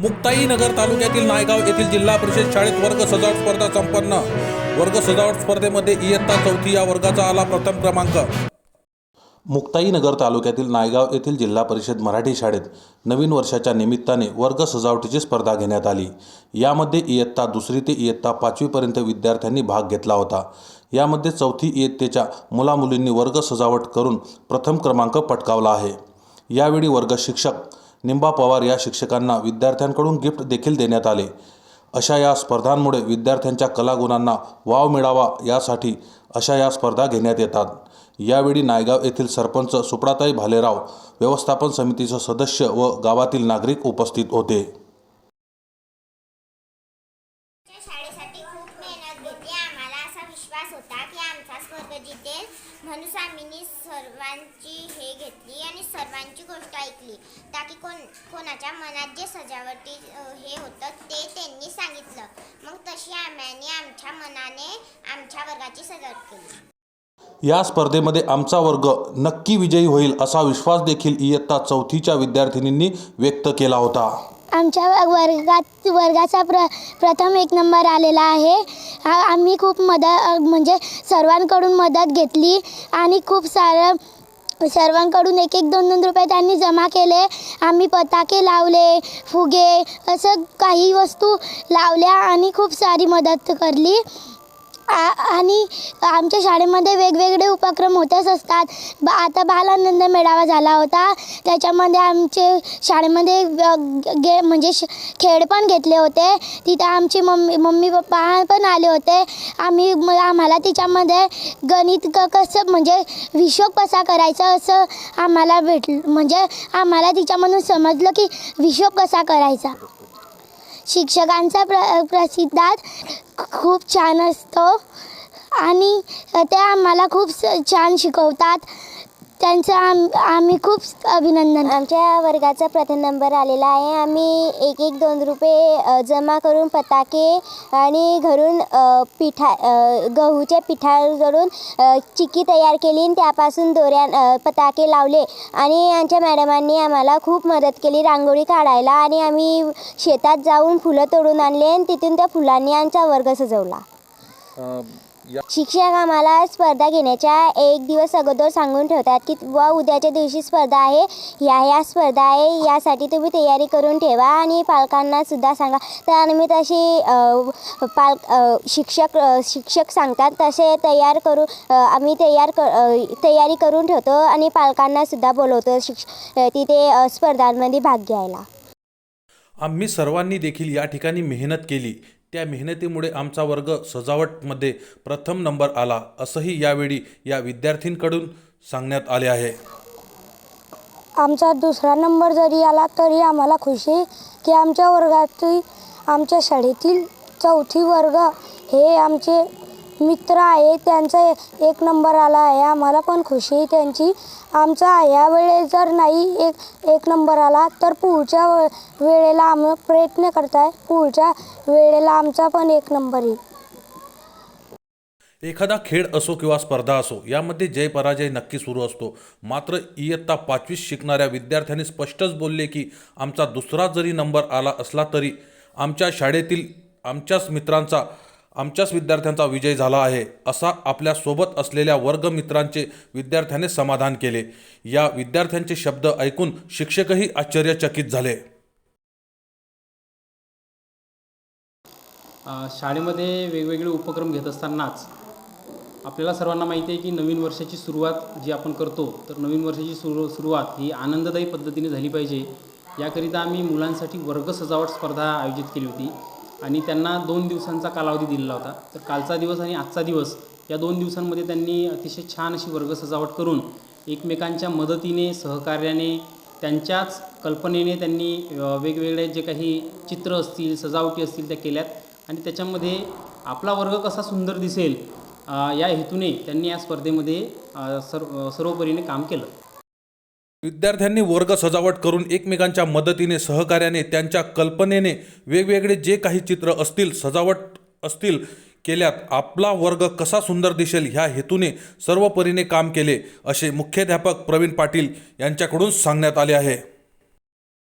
मुक्ताई नगर तालुक्यातील नायगाव येथील जिल्हा परिषद शाळेत वर्ग सजावट स्पर्धा संपन्न. वर्ग सजावट स्पर्धेमध्ये इयत्ता चौथी या वर्गाचा आला प्रथम क्रमांक. मुक्ताई नगर तालुक्यातील नायगाव येथील जिल्हा परिषद मराठी शाळेत नवीन वर्षाच्या निमित्ताने वर्ग सजावटीची स्पर्धा घेण्यात आली. यामध्ये इयत्ता दुसरी ते इयत्ता पाचवीपर्यंत विद्यार्थ्यांनी भाग घेतला होता. यामध्ये चौथी इयत्तेच्या मुलामुलींनी वर्ग सजावट करून प्रथम क्रमांक पटकावला आहे. यावेळी वर्ग शिक्षक निंबा पवार या शिक्षकांना विद्यार्थ्यांकडून गिफ्ट देखील देण्यात आले. अशा या स्पर्धांमुळे विद्यार्थ्यांच्या कलागुणांना वाव मिळावा यासाठी अशा या स्पर्धा घेण्यात येतात. यावेळी नायगाव येथील सरपंच सुप्राताई भालेराव व्यवस्थापन समितीचे सदस्य व गावातील नागरिक उपस्थित होते. म्हणून आम्ही सर्वांची हे घेतली सर्वांची गोष्ट ऐकली. ताकी कोण कोणाच्या मनात जे सजावटी हे होतं ते त्यांनी सांगितलं. मग तशी आम्ही आमच्या मनाने आमच्या वर्गाची सजावट केली. या स्पर्धेमध्ये आमचा वर्ग नक्की विजयी होईल असा विश्वास देखील इयत्ता चौथीच्या विद्यार्थिनींनी व्यक्त केला होता. आमच्या वर्गात वर्गाचा प्र प्रथम एक नंबर आलेला आहे. आम्ही खूप मदत म्हणजे सर्वांकडून मदत घेतली आणि खूप सारं सर्वांकडून एक एक दोन दोन रुपये त्यांनी जमा केले. आम्ही पताके लावले फुगे असं काही वस्तू लावल्या आणि खूप सारी मदत करली. आणि आमच्या शाळेमध्ये वेगवेगळे उपक्रम होतच असतात. बा आता बालानंद मेळावा झाला होता. त्याच्यामध्ये आमचे शाळेमध्ये गे म्हणजे श खेळ पण घेतले होते. तिथं आमची मम्मी मम्मी पप्पा पण आले होते. आम्ही म आम्हाला तिच्यामध्ये गणित क कसं म्हणजे हिशोब कसा करायचा असं आम्हाला भेटलं म्हणजे आम्हाला तिच्यामधून समजलं की हिशोब कसा करायचा. शिक्षकांचा प्र प्रसिद्धात खूप छान असतो. आणि ते आम्हाला खूप स- छान शिकवतात. त्यांचं आम आम्ही खूप अभिनंदन. आमच्या वर्गाचा प्रथम नंबर आलेला आहे. आम्ही एक एक दोन रुपये जमा करून पताके आणि घरून पिठा गहूच्या पिठाकडून चिक्की तयार केली आणि त्यापासून दोऱ्या पताके लावले. आणि आमच्या मॅडमांनी आम्हाला खूप मदत केली रांगोळी काढायला आणि आम्ही शेतात जाऊन फुलं तोडून आणले आणि तिथून त्या फुलांनी आमचा वर्ग सजवला. शिक्षक आम्हाला स्पर्धा घेण्याच्या एक दिवस अगोदर सांगून ठेवतात की व उद्याच्या दिवशी स्पर्धा आहे. या ह्या स्पर्धा आहे. यासाठी तुम्ही तयारी करून ठेवा आणि पालकांना सुद्धा सांगा. तर आम्ही तशी पाल शिक्षक शिक्षक सांगतात. तसे तयार करू आम्ही तयार क तयारी करून ठेवतो आणि पालकांनासुद्धा बोलवतो शिक्ष तिथे स्पर्धांमध्ये भाग घ्यायला. आम्ही सर्वांनी देखील या ठिकाणी मेहनत केली. त्या मेहनतीमुळे आमचा वर्ग सजावटमध्ये प्रथम नंबर आला असंही यावेळी या विद्यार्थींकडून सांगण्यात आले आहे. आमचा दुसरा नंबर जरी आला तरी आम्हाला खुशी की आमच्या वर्गातील आमच्या शाळेतील चौथी वर्ग हे आमचे मित्र आहे त्यांचा एक नंबर आला आहे. आम्हाला पण खुशी आहे. त्यांची आमचा यावेळेस जर नाही एक एक नंबर आला तर पुढच्या वेळेला आम्ही प्रयत्न करत आहे पुढच्या वेळेला आमचा पण एक नंबर येईल. एखादा खेळ असो किंवा स्पर्धा असो यामध्ये जय पराजय नक्की सुरू असतो. मात्र इयत्ता पाचवीत शिकणाऱ्या विद्यार्थ्यांनी स्पष्टच बोलले की आमचा दुसरा जरी नंबर आला असला तरी आमच्या शाळेतील आमच्याच मित्रांचा आमच्याच विद्यार्थ्यांचा विजय झाला आहे असा आपल्यासोबत असलेल्या वर्गमित्रांचे विद्यार्थ्याने समाधान केले. या विद्यार्थ्यांचे शब्द ऐकून शिक्षकही आश्चर्यचकित झाले. शाळेमध्ये वेगवेगळे उपक्रम घेत असतानाच आपल्याला सर्वांना माहिती आहे की नवीन वर्षाची सुरुवात जी आपण करतो तर नवीन वर्षाची सुरू सुरुवात ही आनंददायी पद्धतीने झाली पाहिजे. याकरिता आम्ही मुलांसाठी वर्ग सजावट स्पर्धा आयोजित केली होती. आणि त्यांना दोन दिवसांचा कालावधी दिलेला होता. तर कालचा दिवस आणि आजचा दिवस या दोन दिवसांमध्ये त्यांनी अतिशय छान अशी वर्ग सजावट करून एकमेकांच्या मदतीने सहकार्याने त्यांच्याच कल्पनेने त्यांनी वेगवेगळे जे काही चित्र असतील सजावटी असतील त्या केल्यात. आणि त्याच्यामध्ये आपला वर्ग कसा सुंदर दिसेल या हेतूने त्यांनी या स्पर्धेमध्ये सर्व सर्वोपरीने काम केलं. विद्यार्थ्यांनी वर्ग सजावट करून एकमेकांच्या मदतीने सहकार्याने त्यांच्या कल्पनेने वेगवेगळे जे काही चित्र असतील सजावट असतील केल्यात आपला वर्ग कसा सुंदर दिसेल ह्या हेतूने सर्व परीने काम केले असे मुख्याध्यापक प्रवीण पाटील यांच्याकडून सांगण्यात आले आहे.